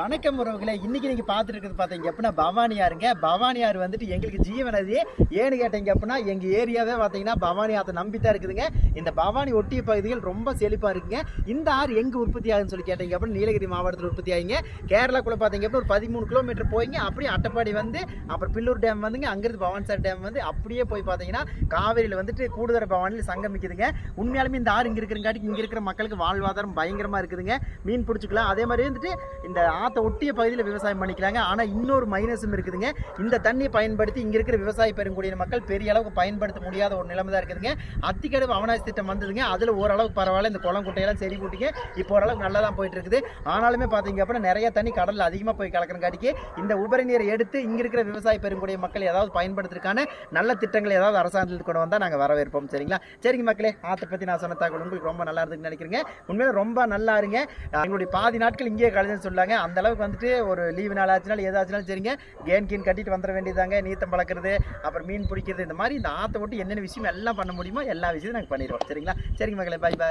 வணக்கம் உறவுகளை இன்னைக்கு நீங்க பார்த்துட்டு இருக்கிறது பார்த்தீங்க அப்படின்னா பவானியாருங்க. பவானியார் வந்துட்டு எங்களுக்கு ஜீவனது. ஏன்னு கேட்டீங்க அப்படின்னா எங்க ஏரியாவே பார்த்தீங்கன்னா பவானி ஆத்தை நம்பித்தான் இருக்குதுங்க. இந்த பவானி ஒட்டிய பகுதிகள் ரொம்ப செழிப்பா இருக்குங்க. இந்த ஆறு எங்க உற்பத்தி ஆகுதுன்னு சொல்லி கேட்டீங்க அப்படின்னா நீலகிரி மாவட்டத்தில் உற்பத்தி ஆகிங்க. கேரளாக்குள்ள பார்த்தீங்க அப்படின்னா ஒரு பதிமூணு கிலோமீட்டர் போய்ங்க. அப்படியே அட்டப்பாடி வந்து அப்புறம் பில்லூர் டேம் வந்துங்க. அங்கிருந்து பவானிசார் டேம் வந்து அப்படியே போய் பார்த்தீங்கன்னா காவேரியில் வந்துட்டு கூடுதர பவானியில் சங்கமிக்குதுங்க உண்மையாலுமே இந்த ஆறு இங்கே இருக்கிறங்காட்டி இங்கே இருக்கிற மக்களுக்கு வாழ்வாதாரம் பயங்கரமாக இருக்குதுங்க. மீன் பிடிச்சிக்கலாம். அதே மாதிரி வந்துட்டு இந்த ஆற்றை ஒட்டிய பகுதியில் விவசாயம் பண்ணிக்கிறாங்க. ஆனால் இன்னொரு மைனஸும் இருக்குதுங்க. இந்த தண்ணியை பயன்படுத்தி இங்கே இருக்கிற விவசாய பெருங்குடியின மக்கள் பெரிய அளவுக்கு பயன்படுத்த முடியாத ஒரு நிலைமை தான் இருக்குதுங்க. அத்திக்கடவு அவனாசி திட்டம் வந்ததுங்க. அதில் ஓரளவுக்கு பரவாயில்ல. இந்த குளம் குட்டையெல்லாம் செடி கூட்டிங்க இப்போ ஓரளவுக்கு நல்லா தான் போயிட்டு இருக்குது ஆனாலுமே பார்த்தீங்க அப்படின்னா நிறைய தண்ணி கடலில் அதிகமாக போய் கலக்கிறங்காட்டிக்கு இந்த உபரி நீரை எடுத்து இங்கே இருக்கிற விவசாய பெருங்குடிய மக்கள் ஏதாவது பயன்படுத்துறதுக்கான நல்ல திட்டங்கள் ஏதாவது அரசாங்கத்தில் கொண்டு வந்தால் நாங்கள் வரவேற்போம். சரிங்களா? சரிங்க மக்களே ஆற்றை பற்றி நான் சொன்ன தகவல் உங்களுக்கு ரொம்ப நல்லா இருக்குன்னு நினைக்கிறேங்க. உண்மையில ரொம்ப நல்லா இருங்க. எங்களுடைய பாதி நாட்கள் இங்கேயே கழிதுன்னு சொல்லாங்க. அந்த அளவுக்கு வந்துட்டு ஒரு லீவு நாள் ஆச்சுனாலும் ஏதாச்சுனாலும் சரிங்க. கேன் கீன் கட்டிட்டு வந்துட வேண்டியதாங்க நீத்தம் பழக்கிறது அப்புறம் மீன் பிடிக்கிறது இந்த மாதிரி இந்த ஆற்றை விட்டு என்னென்ன விஷயம் எல்லாம் பண்ண முடியுமோ எல்லா விஷயத்தையும் நாங்கள் பண்ணிடுவோம். சரிங்களா? சரிங்க மக்களே பாய் பாய்